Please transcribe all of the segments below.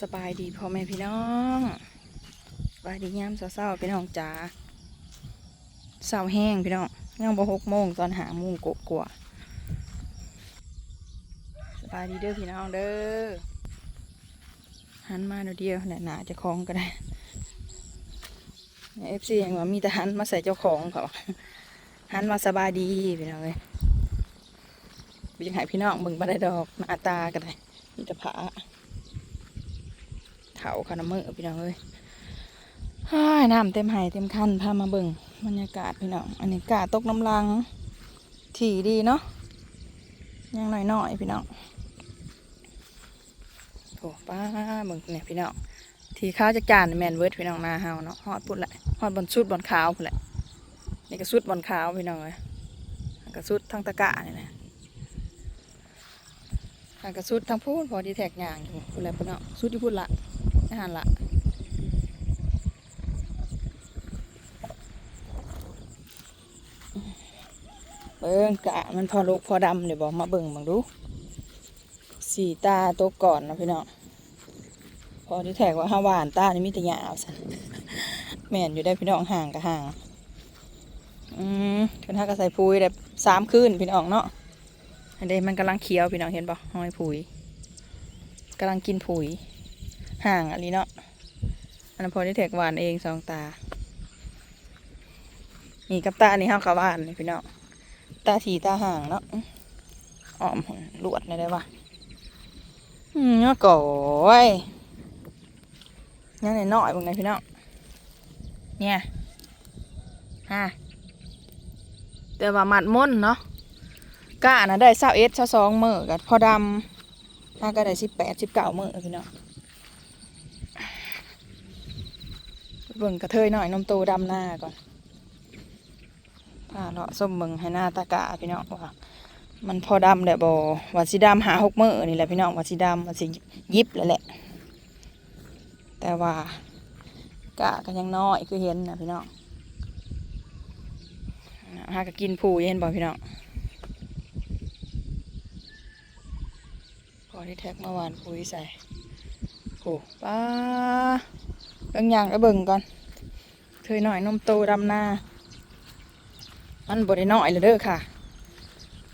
สบายดีพ่อแม่พี่น้องสบายดียามเศร้าๆพี่น้องจ๋าเศร้าแห้งพี่น้องยังบ่หกโมงตอนหาโมงกกว่าสบายดีเด้อพี่น้องเด้อหันมาเดี๋ยวเดียวเนี่ยหนาจะคล้องก็ได้เอฟซียังว่ามีแต่หันมาใส่เจ้าของเขาหันมาสบายดีพี่น้องเลยยังให้พี่น้องมึงบ่ได้ดอกหน้าตาก็ได้มีแต่ผา เถาขนาดมือพี่น้องเอ้ยฮ้ายน้ำเต็มไหเต็มคันพามาเบิ่งบรรยากาศพี่น้อง อันนี้กาตกน้ำลัง ถี่ดีเนาะ ยังหน่อยๆพี่น้องโอ้ป้าเบิ่งเนี่ยพี่น้อง ที่ข้าวจะจานแมนเวิร์ดพี่น้องนาเฮาเนาะฮอดพุ่นแหละฮอดบนสุดบนขาวพุ่นแหละ นี่ก็สุดบนขาวพี่น้องเลยอันก็สุดทั้งตะกะนี่นะอันก็สุดทั้งพูนพอดีแท็กย่างอยู่พุ่นแหละพี่น้องสุดที่พุ่นละ หารละเบิ่งกะมันพอลูกพอดำเดี๋ยวบอกมาเบิ่งบังดูสีตาตัวก่อนนะพี่น้องพอที่แท็กว่าห้าวานตานี่มีแต่ยาวสันแม่นอยู่ได้พี่น้องห่างกับห่าง อืมคุณท่าก็ใส่ปุ๋ยแบบสามคืนพี่น้องเนาะอันเดมันกำลังเคี้ยวพี่น้องเห็นปะห้อยปุ๋ยกำลังกินปุ๋ย ห่างอันนี้เนาะอันพอได้แทกหวานเองสองตา นี่กับตาอันนี้ห้าวขาวหวานนี่พี่น้องตาถีตาห่างเนาะอ้อมลวดนี่ได้ปะอืมเนาะก่อยยังไหนน้อยบางไงพี่เน้องเนี่ยฮะแต่ว่ามัดม่นเนาะก้านะได้เศร้าเอสเศร้าสองเมื่อกับพอดำถ้าก็ได้สิบแปดสิบเก้าเมื่อพี่เน้อง เบิ่งกระเทยหน่อยนมโตดำหน้าก่อนผ้าเลาะส้มเบิ่งให้หน้าตากะพี่น้องว่ามันพอดำแหละบอว่าสีดำหาหกเมื่อนี่แหละพี่น้องว่าสีดำว่าสียิบแล้วแหละ แต่ว่ากะก็ยังน้อยคือเห็นนะพี่น้องหาก็กินผูเห็นบ่พี่น้องพอที่แท็กเมื่อวานปุ๋ยใส่โอ้ป้า เบิ่งอย่างก็เบิ่งก่อนเธอหน่อยนมโตดำหน้า มันบได้น้อยเลยเด้อค่ะ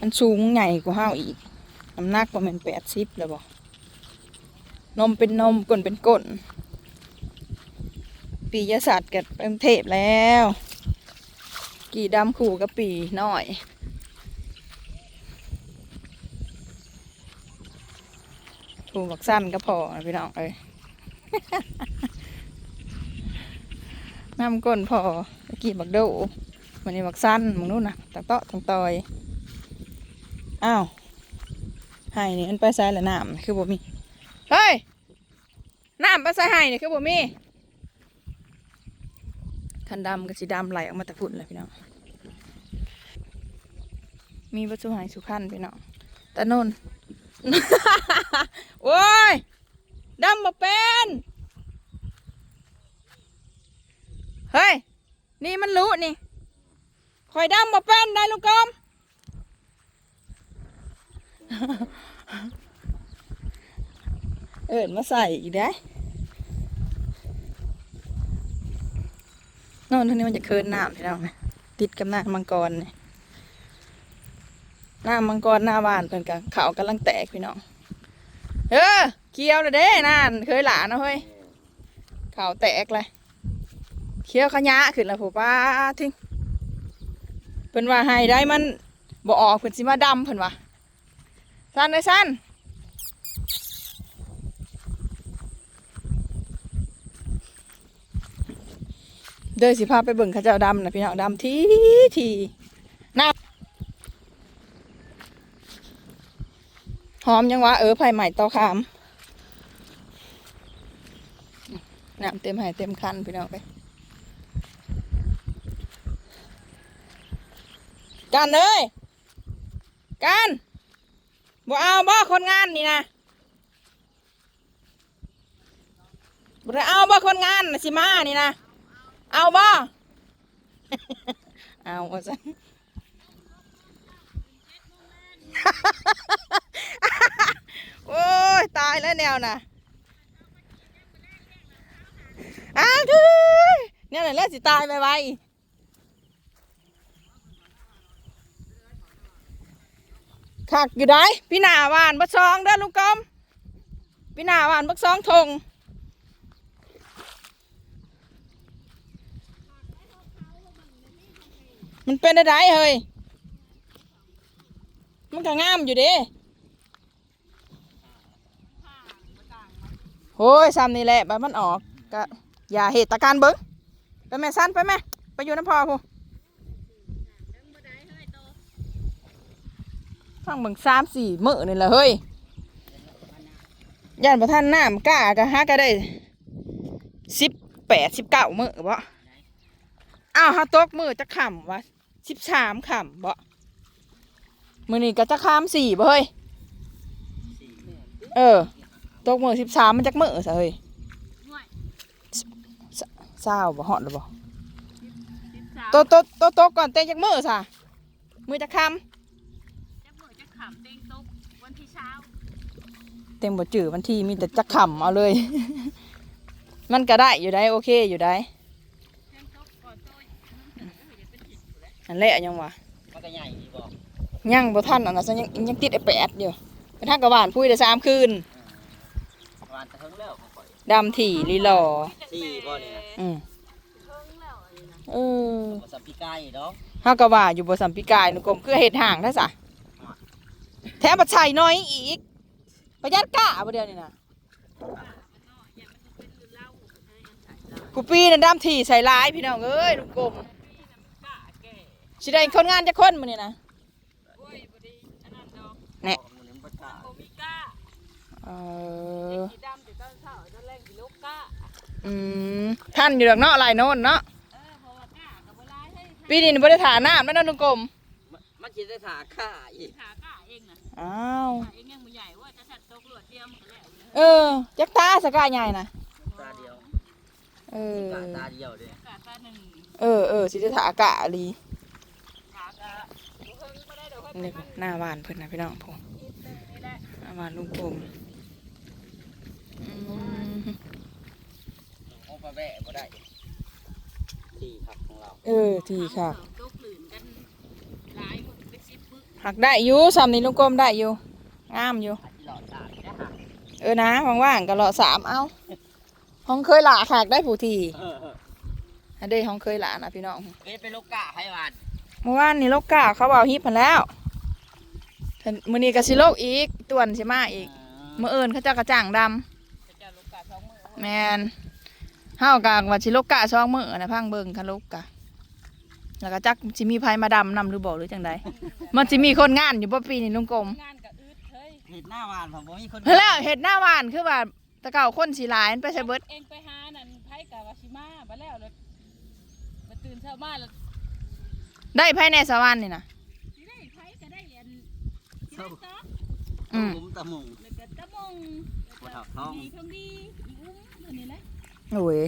มันสูงใหญ่กว่าห้าวอีก น้ำหนักประมาณแปดสิบเลยบอกนมเป็นนมก้นเป็นก้น ปียศาสตร์กับกรุงเทพแล้ว กี่ดำขู่กับปีน้อยถูกบักสั้นก็พอพี่น้องเอ้ย น้ำก้นพอกี้บักโดมันนี่บักสั้นมึงนู้นนะตะเตาะทางตอยอ้าวไห้นี่มันไปใส่ละน้ำคือบ่มีเฮ้ยน้ำไปใส่ไห้นี่คือบ่มีคันดำกับสีดำไหลออกมาแตะพุ่นเลยพี่น้องมีวัตถุหายสุขันพี่น้องตะนนโอ้ยดำมาเป็น เฮ้ย นี่มันรู้นี่คอยดำมาเป็นได้ลูกกอมเอิดมาใส่อีกได้นอนท่านี้มันจะเคินน้ำพี่น้องนะติดกับหน้ามังกรนี่หน้ามังกรหน้าบ้านเพิ่นกับเขากำลังแตกพี่น้องเออเคี้ยวเลยเด้นั่นเคยหลานนะเฮ้ยเขาแตกเลย เคี้ยวขยะขึ้นแล้วผู้ป้าทิ้งเพิ่นว่าให้ได้มันบ่ออกเพิ่นสิมาดำเพิ่นว่าสั้นเลยสั้นเดินสิพาไปเบิ่งเขาเจ้าดำนะพี่น้องดำทีทีน้ำหอมยังวะเออไผ่ใหม่เตาขามน้ำเต็มไหเต็มคันพี่น้องไป กันเลยกันบ่เอาบ่คนงานนี่นะบ่เอาบ่คนงานสิมานี่นะเอาบ่เอาซะโอ้ยตายแล้วแนวน่ะอ้าวเนี่ยแหละสิตายไปไว คักอยู่ได้พี่หนาหวานบักซองเด้อลุงกอมพี่หนาหวานบักซองทงมันเป็นอะไรเฮ้ย มันก็งามอยู่ด้โอ้ยซ้ำนี่แหละบัดมันออกก็อย่าเหตุตะการเบิ้งไปแม่สั้นไปแม่ ไปอยู่น้ำพอพู ฟังเบิ่งสามสี่มื้อนี่แหละเฮ้ยย่านประท่านน้ำกล้ากะฮะก็ได้สิบแปดสิบเก้ามื้อบ่อ้าวฮาตกมื้อจะขำวะสิบสามขำบ่มื้อนี้ก็จะข้ามสี่บ่เฮ้ยเออตกมื้อสิบสามมันจักมื้อซะเฮ้ยเศร้าบ่ฮอดหรือบ่โตโตโตโตะก่อนเต้นจักมือซะมือจะคจะเบิดจะขำเต็งตก วันที่เช้าำเต็มบ่จื้อวันที่มีแต่จะขำเอาเลย มันก็ได้อยู่ได้โอเคอยู่ได้เต็งตกก่อนโตยน้ำเสือก็เดี๋ยวเป็นจิตอยู่แล้วอันแหละยังวะมันก็ใหญ่ดีบอกยังบ่ทันอันนั้นซะยังยังติดไอ้แปดอยู่ไปทางกะหวานพุ้ยได้สามคืนวานตะเทิงแล้วของข่อยดำถี่ลีหลอสี่บ่เนี่ยอืมเพิ่งแล้วอันนี้นะเออบ่สัมพิกายเนาะเฮาก็ว่าอยู่บ่สัมปิกายนุกรมคือเฮ็ดห่างได้ซะ แถมบัดใส่น้อยอีก ประหยัดกะบ่เดียวนี่นะกูปีนั่นดำถี่ใส่ร้ายพี่น้องเอ้ยลูกกลมกล้าแก่สิได้คนงานจะคนมื้อนี่นะโอ้ยบ่ได้อันนั้นดอกแน่มันบ่กล้าบ่มีกล้าเอเด็กอสีดำแต่ตอนเช้าตอนแรกสีลูกกล้าอืมท่านอยู่ดอกเนาะหลายโน่นเนาะเออเพราะว่ากล้ากับบ่ร้ายให้ปีนี้บ่ได้ถาน้ำแล้วนะลุงกลมมันสิได้ถาค่าอีกขากล้า เองน่ะอ้าวขาเองยังบ่ใหญ่ว่าจะสัตว์ตกหลวดเตรียมกันแล้วนะเออ จักตาสกาใหญ่นะตาเดียวเออกาตาเดียวเด้กล้าตาหนึ่งเออเออสิได้ถากะลีขากะบ่เพิ่งบ่ได้ดอกเพิ่นนี่มันหน้าบ้านเพิ่นนะพี่น้องผมอีกนี่แหละหน้าบ้านลุงกลมอืมของปลาแบะบ่ได้ ที่พักของเรา เออ ทีค่ะตกหลื่นกันหลายคนเป็นสิบปึก หักได้อยู่สามนี้ลุงกลมได้อยู่งามอยู่อาจสิหลอดตาได้ฮะเออนะว่างๆก็รอสามเอาห้องเคยหลาขากได้ผู้ทีเอออันเด้ห้องเคยหลานะพี่น้องเฮ็ดเป็นลูกกะให้หวานเมื่อวานนี่โลกกาเขาเอาฮิปพันแล้วเพิ่นมื้อนี้ก็สิโลกอีกต่วนสิมาอีกมื้ออื่นเขาเจะกระจ่างดำจะจะลูกกาสองมือแม่นเฮากะว่าสิโลกกาสองมื้อนะพังเบิ่งคันโลกกา แล้วก็จักสิมีไผมาดำนำหรือบ่หรือจังใดมันสิมีคนงานอยู่บ่ปีนี้ลุงกลมงานกับอึดเฮ้ยเฮ็ดหน้าหวานผมบ่มีคนเฮ้ยแล้วเฮ็ดหน้าหวานคือว่าแตะเก่าคนสิหลายมันไปใส่เบิดเองไปหานั่นไผกับวาชิมาไปแล้วเลยมาตื่นเช้ามาแล้วได้ภายในสวรรค์นี่นะสิได้ไผก็ได้เรียนสิได้ซออืมผมตะมุงแล้วก็ตะมงบ่เท่าท้องดีทองดีอีอุ้มอันนี้แหละโอ้ย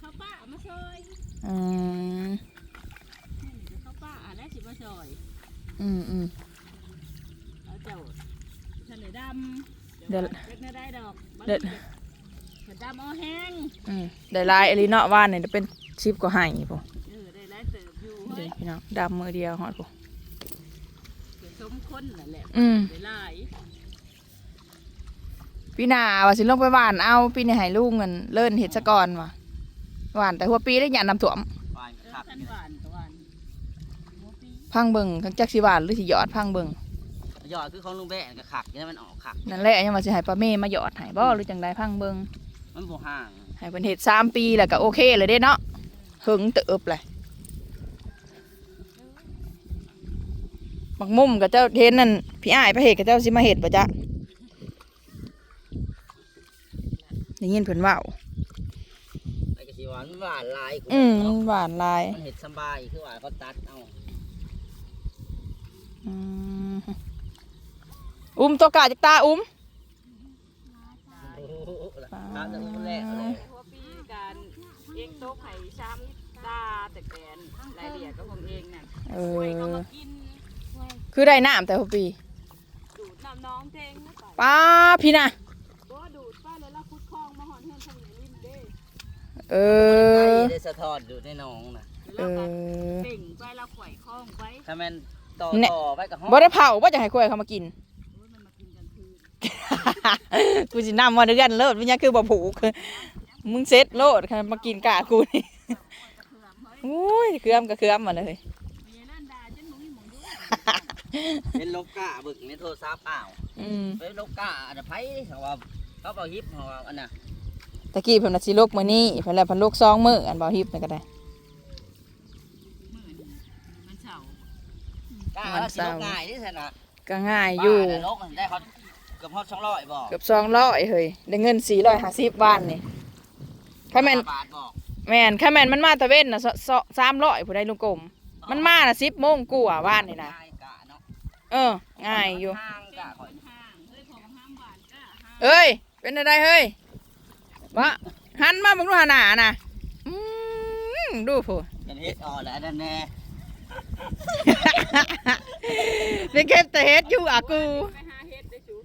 เขาป้ามาซอยอืม นี่เขาป้าอะแล้วสิมา ซอยอืมอืม เอาเจ้าทะเลดำเดี๋ยว เล็กน่าได้ดอกเดี๋ยวทะดำเอาแห้งอืมได้หลายอหลีเนาะว่านนี่เป็น10กว่าให้พุ่นเออได้แล้วเติบอยู่เด้เฮ้ยพี่น้องดำมือเดียวฮอดพุ่นเกิดสมคนนั่นแหละอืม ได้หลายปีหน้าว่าสิลงไปหวานเอาปีนี้ให้ลูกเงินเลิ่นเฮ็ดซะก่อนว่ะหวานแต่หัวปีได้หยาน้ำท่วมหวานเออคักท่านหวานกับหวานหัวปี พังเบิ่งจักสิหวานหรือสิหยอดพังเบิ่งยอดคือของลุงแบะก็คักนี่มันออกคักนั่นแหละยังว่าสิให้ป้าเมย์มาหยอดให้บ่หรือจังไดพังเบิ่งมันบ่ห่างให้เพิ่นเฮ็ดสามปีแล้วก็โอเคเลยเด้เนาะหึงเติบเลยบักมุมกับเจ้าเห็นนั่นพี่อ้ายพระเฮ็ดกับเจ้าสิมาเฮ็ดบ่จ๊ะได้ยินเพิ่นเว้าไอ้ก็สิหวานหวานหลายอืมหวานหลายมันเฮ็ดสำบายคือว่าเขาตัดเอา อืมอุ้มตัวกาจากตาอุ้มโอ้โหตาจะรู้แรกเลยหัวปีการเองโต๊ะไข่ช้ำตาแต่แกนรายละเอียดก็ของเองน่ะเอช่วยอเขามากินคือได้น้ำแต่หัวปีดูดน้ำน้องเพลงนะไปป้าพี่น่ะก็ดูดไปแล้วเราคุดคลองมาหอนเฮือนทางไหนริมเด้เอไปอได้สะท้อนอยู่ในหนองนะเอแล้วก็อเบ่งไปแล้วข่อยคล้องไปถ้าแม่น ต่อเนี่ย ต่อไปกับห้องบ่ได้เผาบ่จะให้กล้วยเขามากินโอ้ยมันมากินกันคืนกูสินำมาเดือนเลิศวิญญาคือบ่ผูก มึงเซ็ตโลดค่ะมากินกะกูนี่เผื่อเฮ้ยโอ้ยเคลื่อมก็เคลื่อมมาเลยมีนั่นด่าจนหนูมีหมองดูเป็นลกกะบึกในโทรศัพท์อ้าวอืมเป็นลกกะอันนั้นไผเขาว่าเขาเอาฮิปเขาว่าอันน่ะตะกี้เพิ่นน่ะสิลกมื้อนี้เพิ่นแล้วเพิ่นลกซองมื้ออันบ่ฮิปนั่นก็ได้ มือนี่มันเฉากะมันว่าสิเศร้าลกง่ายนี่ซั่นน่ะก็ง่ายอยู่บ้าน่ะลกได้เขาเกือบฮอด200บ่เกือบ200เฮ้ยได้เงิน450บาทนี่ถ้าแม่นบาทบอกแม่นถ้าแม่นมันมาตะเว้นน่ะ300ผู้ใดลุงกลมมันมาน่ะ10โมงกว่าบ้านนี่นะง่ายกะเนาะเออ ง่ายอยู่ห่างกะข่อยห่างเฮ้ยของห้ามหวานก็ห้ามเอ้ย เป็นอะไรเฮ้ยบะหันมาเบิ่งดูหาหน้าน่ะอืมดูผู้ จะเฮ็ดอ่อนแล้วอันนั่นแน่ เป็นเก็บแต่เฮ็ดอยู่อะกูไปหาเฮ็ดได้จู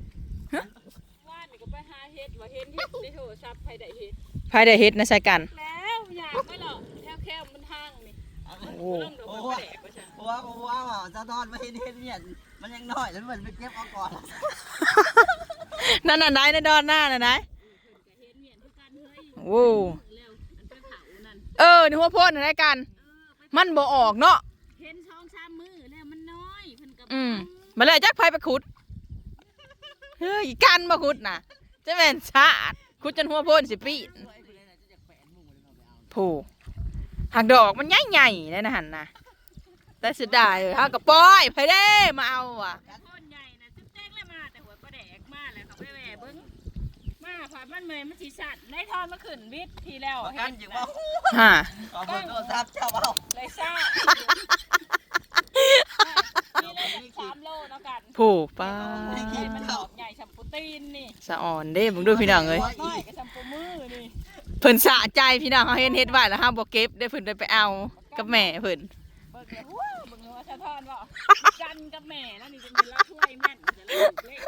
ว่านนี่ก็ไปหาเฮ็ดว่าเห็นเฮ็ดในโทรศัพท์ใครได้เฮ็ดภายได้เฮ็ดในใส่กัน แล้วอยากไปหรอกแค่แค่มันทางนี่โอ้ลงดอกมันก็แดกว่าฉันเพราะว่าเพราะว่าว่าสะท้อนมาเฮ็ดเฮ็ดเนี่ยมันยังน้อยแล้วมันไปเก็บเอาก่อนนั่นน่ะนายในดอนหน้าน่ะนายก็เห็นเมียนคือกันเฮ้ยโอ้แล้วอันไปเผานั่นเออนี่หัวโพดน่ะได้กันเออไปมันบ่ออกเนาะ เห็นช่องชามมือแล้วมันน้ อยเพิ่นก็อืมมาเลยจักไผไปขุด เฮ้ยอีกันมาขุดน่ะจะแม่นชาดขุดจนหัวโพนสิปีนผู้หักดอกมันใหญ่ๆเลยนะหันน่ะแต่เสุดดายเฮาก็ปล่อยไปเด้มาเอาอะ คนใหญ่น่ะจุ๊บแจ้งแล้วมาแต่หัวปลาแดกมาแล้วเขาไปแหวเบิ่งมาผ่านมันเมยมันสิสั่นในทอนมาขึ้นวิทย์ทีแล้วประกันจึงว่าฮะขอเบอร์โทรศัพท์เจ้าเอาเลยซ่า มีเลยสามโลเนาะกันผู้ป้าใช่มันดอกใหญ่ชัมพูตีนนี่สะอ่อนเด้มึงดูพี่น้องเอ้ยน้อยกับชัมพูมือนี่เพิ่นสะใจพี่น้องเขาเห็นเฮ็ดไว้แล้วห้ามบ่เก็บได้เพิ่นได้ไปเอากับแม่เพิ่นเบิ่งเลยว้าวเบิ่งเลยว่าชาทอนบ่กันกับแม่แล้วนี่จะมีรักช่วยแม่นจะเล่นเล่น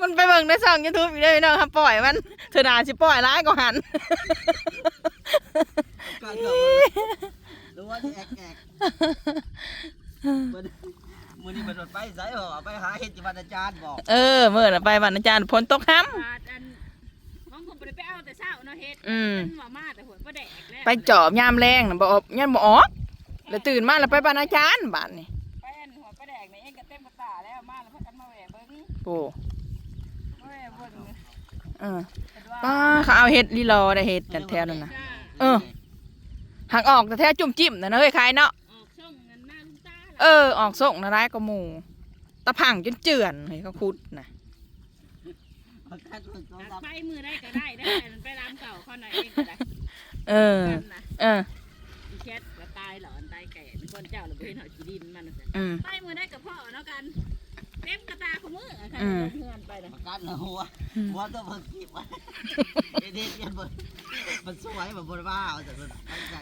มันไปเบิ่งในช่อง YouTube อีกเด้อพี่น้องครับปล่อยมันเธอน่าสิปล่อยร้ายกว่าหันก็เกือบรู้ว่าแอกแอกมันมือ นี้เป็นรถไปไสเหรอไปหาเห็ดจิวันอาจารย์บอกเออมื้อน่ะไปวันอาจารย์ฝนตกห้ํบาดอันของผมบ่ได้ไปเอาแต่เช้าเนาะเฮ็ดอืม นว่ามาแต่หัวปลาแดกแล้ว ไปจอบยามแรงน่ะบ่ออกยันบ่ออกแล้วตื่นมาแล้วไปบ้านอาจารย์บ้านนี่ไปอันหัวปลาแดกนี่เองก็เต็มกระตาแล้วมาแล้วพากันมาแหวเบิ่งโอ้มาแหวเบิ่งเออเห็นว่าป้าเขาเอาเฮ็ดลีลอได้เฮ็ดกันแถวนั้นน่ะเออ หักออกแต่แท้จุ่มจิ้มน่ะเนาะเฮ้ยขายเนาะออกช่องเงินหน้าลุงตาเออออกส่งนะร้ายก็หมู ตะพังจนเจือนให้เขาคุดนะประกันเบอร์โทรศัพท์ไปมือได้ก็ได้ได้มันไปร้านเก่าเขาหน่อยเองก็ได้เออนั่นนะเอออีแคทก็ตายหลอนตายแก่เป็นคนเจ้าหรือเป็นเหาจีดินมันน่ะจ้ะอืมไปมือได้กับพ่อเนาะกันเต็มกระตาของมืออะค่ะอืมเพื่อนไปนะประกันหัวหัวตัวเพิ่งกีบไว้เฮ็ดเฮ็ดเฮ็ดบ่มันสวยแบบบ่ได้ว่าเอาแต่มันตั้งใจ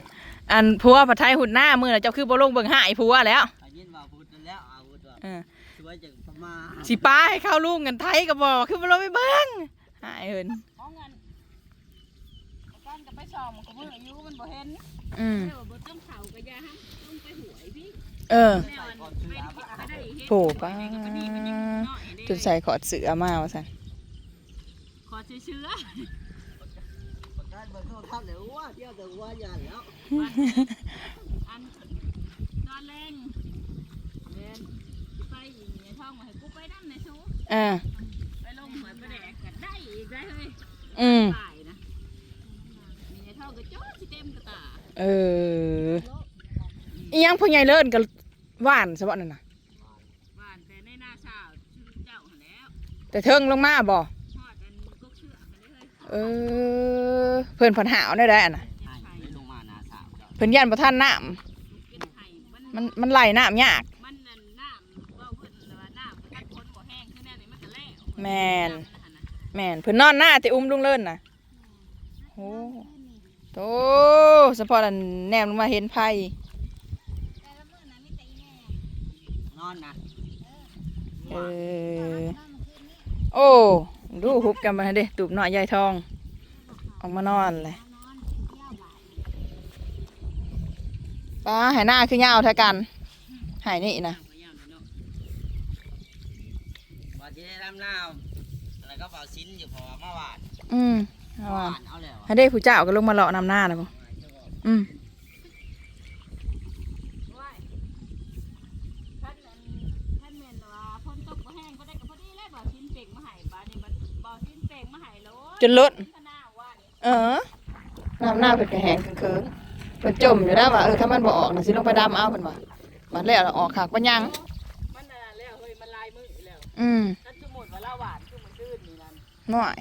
อันผัวผัดไทยหุ่นหน้ามือน่ะเจ้าคือบ่ลงเบิ่งหายผัวแล้วอายินว่าพูดแล้วอาพูดว่า เออสวยจังประมาณสิป้าให้เข้าลุงกันไทยก็บอกคือบ่ลงไปเบิ่งหายเหินของเงินก้อนกับไปชอมกับมืออายุมันบ่เห็นอืมเดี๋ยวบ่ต้องเข่ากับยาห้ามต้องไปหวยพี่เออแนวอันไม่ได้ไม่ได้เฮ็ดโผป้าไปกับนี่มันยังน้อยเด้จนใส่ขอดเสือมาว่าซั่นขอเชื้อประกันเบอร์โทรศัพท์เลยว่าเที่ยวแต่ว่าอย่าแล้ว ๆอันตอนแรงเดินไป อีกเนี่ยท่องมาให้กูไปนั่นในชูเออ ไปลงหวยประแดกกันได้อีกได้เฮ้ยอืม ตายนะมีไอ้ท่องก็จ้อสิเต็มกระตาเอออีหยังพ่อใหญ่เลิศก็หวานซะบ่นั่นน่ะ บ้านแต่ในหน้าชาวชื่อเจ้าหั่นแล้วแต่เทิงลงมาบ่ทอดอันกกเชือกกันเลยเออ เพิ่นผันหาวได้ได้อันน่ะให้ไม่ลงมานาสาวเจ้าเพิ่นยันบ่ทันน้ำเป็นไข่มันมันมันไหลน้ำยาก มันนั่นน้ำเว้าเพิ่นว่าน้ำมันคนบ่แห้งคือแน่นี่มันก็ แล้วแม่นแม่นเพิ่นนอนหน้าแต่อุ้มลุงเลิ่นน่ะโอ้โตสะพอนันแนมลงมาเห็นไผนอนนะเออโอ้ดูหุบกันมาเด้ตูบหน่อยใหญ่ทอง ออกมานอนเลยป้าหายหน้าคือยาวเท่ากันหายนี่นะ ว่าจะได้รำนาวแล้วก็เป่าชิ้นอยู่พอเมื่อวานอืมเมื่เอาอว่ะวานเอาแล้วให้ได้ผู้เจ้าก็ลงมาเลาะนำหน้านะพ่ออืมว้ายท่านอันท่านเมนว่าพ้นตกบ่แห้งก็ได้กับพอดีเลยบ่ชิ้นเป่งมาให้บาดนี่บ่บ่ชิ้นเป่งมาให้โลดจนล้นขนาดว่านี่เออน้ำหน้าเป็นกระแหงเคิงๆเป็นจมอยู่แล้วว่าเออถ้ามันบ่ออกนะสิลงไปดำเอาเป็นว่ามันแล้วออกขากปัญญังมันน่ะแล้วเฮ้ยมันลายมือแล้วอืม หน่อย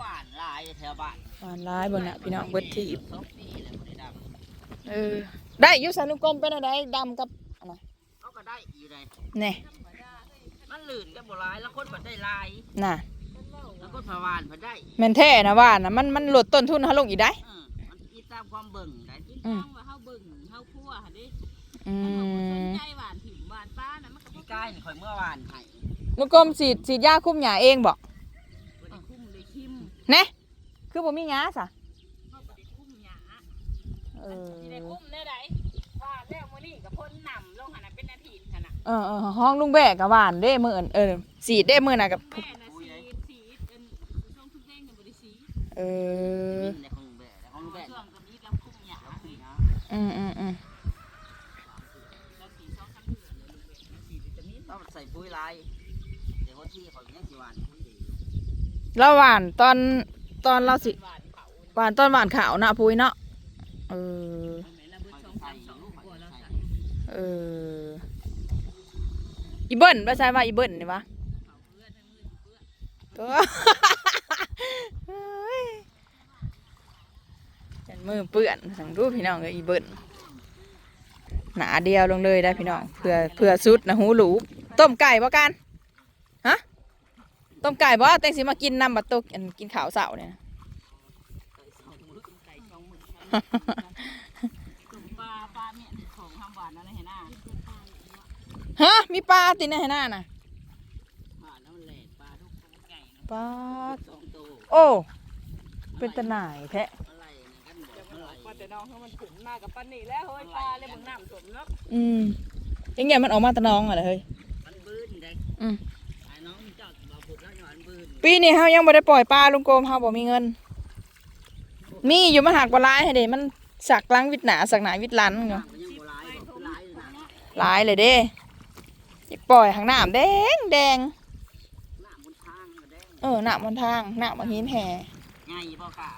หวานลายแถวบ้านหวานร้ายบนน่ะพี่น้องเบิดทีบเออได้ยุสานุกรมเป็นอะไรดำกับอะไรเขาก็ได้อยู่เลยแน่ยมันลื่นกับบ่หลายแล้วคนบ่ได้ลายน่ะแล้วคนพะวานบ่ได้แมนแท้นะหวานนะมันมันลดต้นทุนเขาลงอีกได้ออมันอีตามความเบิ่งได้กินจังว่าเฮาเบิ่งเฮาคั่วหั่นดิอืมสนใจหวานถิ่มหวานป้า น่ะมันก็บ่พี่กายนี่ข่อยเมื่อวานให้นุกรมฉีดฉีดยาคุมหยาเองบอกบ่ได้คุ้มเลยคิมแน่คือบ่มีหยาซะเฮาบ่ได้คุ้มหยาเออสิได้คุ้มได้ไดว่าแล้วมื้อนี้ก็พ่นน้ำลงหั่นน่ะเป็นอาทิตย์หั่นน่ะเออเออห้องลุงแบกกับหวานเด้มื้ออนเออสีดเด้มื้อน่ะกับแม่น่ะสีสีเป็นช่วงทุกแดงก็บ่ได้สีเออ ในของลุงแบะของลุงแบะช่วงก็มีกับคุ้มหยาแล้วคุยนะอืมอืมอืม ลายเดี๋ยวคนที่เขายังสิหวานปุ๋ยดีแล้วหวานตอนตอนเราสิหวานเขาหวานตอนหวานขาวนะปุ้ยเนาะเออแม่ละเบิดสองสามสองกว่าแล้วใส่เอออีเบิ้ลว่าใช่ว่าอีเบิ้ลนี่วะเขาเพื่อนทั้งมือเพื่อนก็ เฮ้ยเป็นมือเปื้อนสังรูปพี่น้องเลยอีเบิ้ลหนาเดียวลงเลยได้พี่น้องเพื่อเพื่อสุดนะหูหลู ต้มไก่บ่กันฮะต้มไก่บ่แตงสิมากินน้ำบัตตุกอันกินข้าวเสาเนี่ยนะไก่สองมือตุ่มปลาปลาเมี่ยนของทำหวานอะไรเห็นหน้าฮะมีปลาติดในหน้าน่ะหวานแล้วมันแหลกปลาทุกตัวใหญ่นะปลาสองตัวโอ้เป็นตะหน่ายแท้อะไรนะกันบอกเมื่อไหร่ปลาแต่น้องเขามันถึงมากับปลาหนีแล้วเฮ้ยปลาเลยมึงน้ำสมเนาะอืมยังไงมันออกมาแตะน้องอะไรเฮ้ยมันบื้นได้ อืมไอ้น้องเจ้าเราพูดแล้วอย่างมันบื้นปีนี้เฮายังบ่ได้ปล่อยปลาลุงโกมเฮาบ่มีเงิน มีอยู่มันหักบ่หลายให้เด้มันสักหลังวิทย์หนาสักหนาวิทย์หลันอยู่มันยังโบราณบอกคือร้ายเลยนะหลายเลยเด้อยากปล่อยข้างน้ำแดงแดงหน้าบนทางก็แดงเออน้ำบนทางน้ำบนหินแห่ง่ายบ่กะ